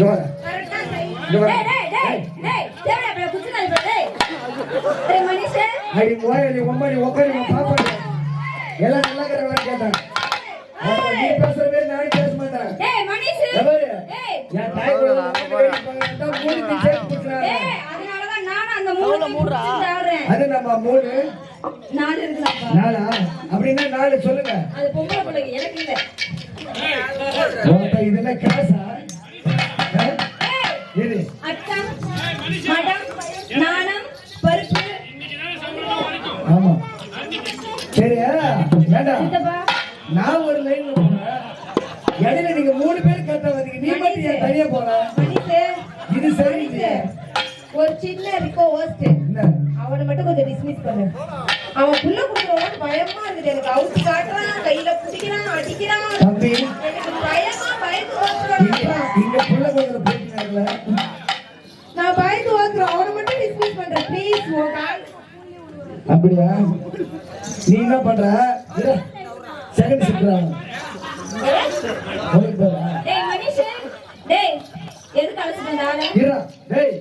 இங்க வா. கரெக்டா செய். இங்க வா. டேய், டேய், டேய், டேய், தேவடா, இப்ப குத்துனா இப்ப, டேய். டேய், மனுஷன். அடி மோய நீ உம்மா நீ உட்காரு நீ பாப்பா எல்லாம் நல்லா இருக்கிறவங்க கேட்டான் அப்ப நீ பேசுற மாதிரி நானும் பேச மாட்டேன் டேய், மனுஷன். எவரு? டேய், என் தாய் கூட வந்து வேடிக்கை பார்க்கறதா மூணு நீ சேர்த்து கொடுக்குறாங்க. டேய், அதனாலதான் நானும் அந்த மூணு ஆடுறேன். அது நம்ம மூணு நாலு இருக்குதாப்பா. நாளா அப்படின்னா நாலு சொல்லுங்க அது பொம்பளை பிள்ளைங்க, எனக்கு இல்ல. மொத்த இதுல காசா சித்தப்பா, நான் ஒரு லைன்ல போறேன். இடையில நீங்க மூணு பேர் கத்த வந்தீங்க நீ மட்டும் ஏன் தனியா போற? இது சரி. ஒரு சின்ன இருக்கோ ஹோஸ்ட் அவனை மட்டும் கொஞ்சம் டிஸ்மிஸ் பண்ணு. அவன் புள்ள குடுக்குறவன் பயமா இருக்குது எனக்கு. அவுத்து காட்டுறான் கையில பிடிக்கிறான் அடிக்கிறான். தம்பி. எனக்கு பயமா பயந்து ஓட்டுறான். இங்க புள்ள நான் பயந்து ஓட்டுறேன். அவனை மட்டும் டிஸ்மிஸ் பண்றேன். ப்ளீஸ் உன் கால். அப்படியா? நீ என்ன பண்ற? செகண்ட் டேய்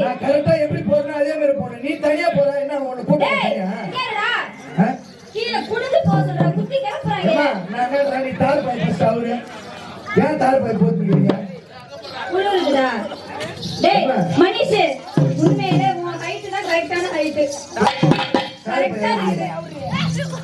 நான் கரெக்டா எப்படி போறேனோ அதே மாதிரி போறேன் நீ தனியா போற என்ன உன்னை ஆ? கீழே சொல்ற. குத்தி ஏம்மா, நான் என்ன நீ தார் பாய் ஃபர்ஸ்ட் அவரு. ஏன் தார் போட்டுக்கிறீங்க டேய் மனுஷ் உண்மையிலே உன் ஹைட் தான் கரெக்டான ஹைட் கரெக்டா இருக்கு.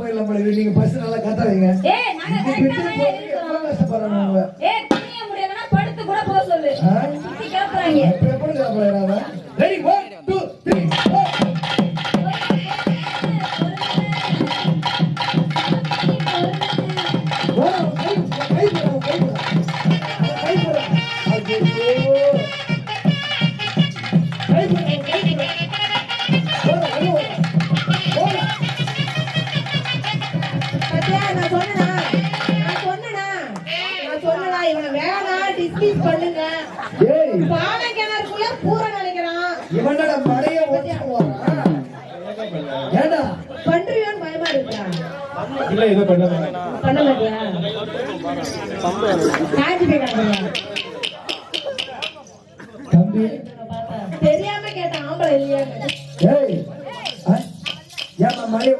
போயிடலாம் போல. நீங்க பஸ் நல்லா கத்தாதீங்க. கஷ்டப்படுறாங்க பானை கிணறுக்குள்ள பூரை நினைக்கிறான். இவனோட மடைய ஒட்டிட்டு போறான் ஏடா பண்றியோன்னு பயமா இருக்குடா. இல்ல இத பண்ண பண்ண மாட்டியா? காஞ்சி போய் கிடக்குறியா? தம்பி தெரியாம கேட்டேன் ஆம்பளை இல்லையான்னு. ஏய் ஆ? ஏம்மா மடைய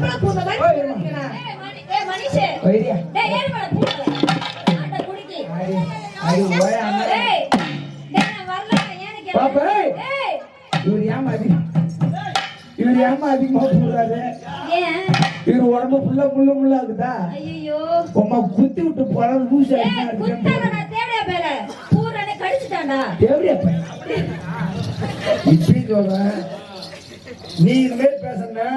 கப்பல பூந்த மாதிரி அடி ஓய அம்மா ஏய், டேய், நான் வரல, ஏன்னு கேட்டேன். பாப்பா, ஏய். ஏய், இவர் ஏமா அதிகம் இவர் ஏமா அதிகமா போறாரு ஏன் இவர் உடம்பு ஃபுல்லா முள்ள முள்ளா இருக்குதா? ஐயோ உமா குத்தி விட்டு போற லூஸ் ஏய், ஆயிடுச்சு குத்தாத நான் தேவையா பேர? பூரனை கடிச்சிட்டான்டா. எப்படியா இப்படி சொல்றேன். நீ இனிமேல் பேசுன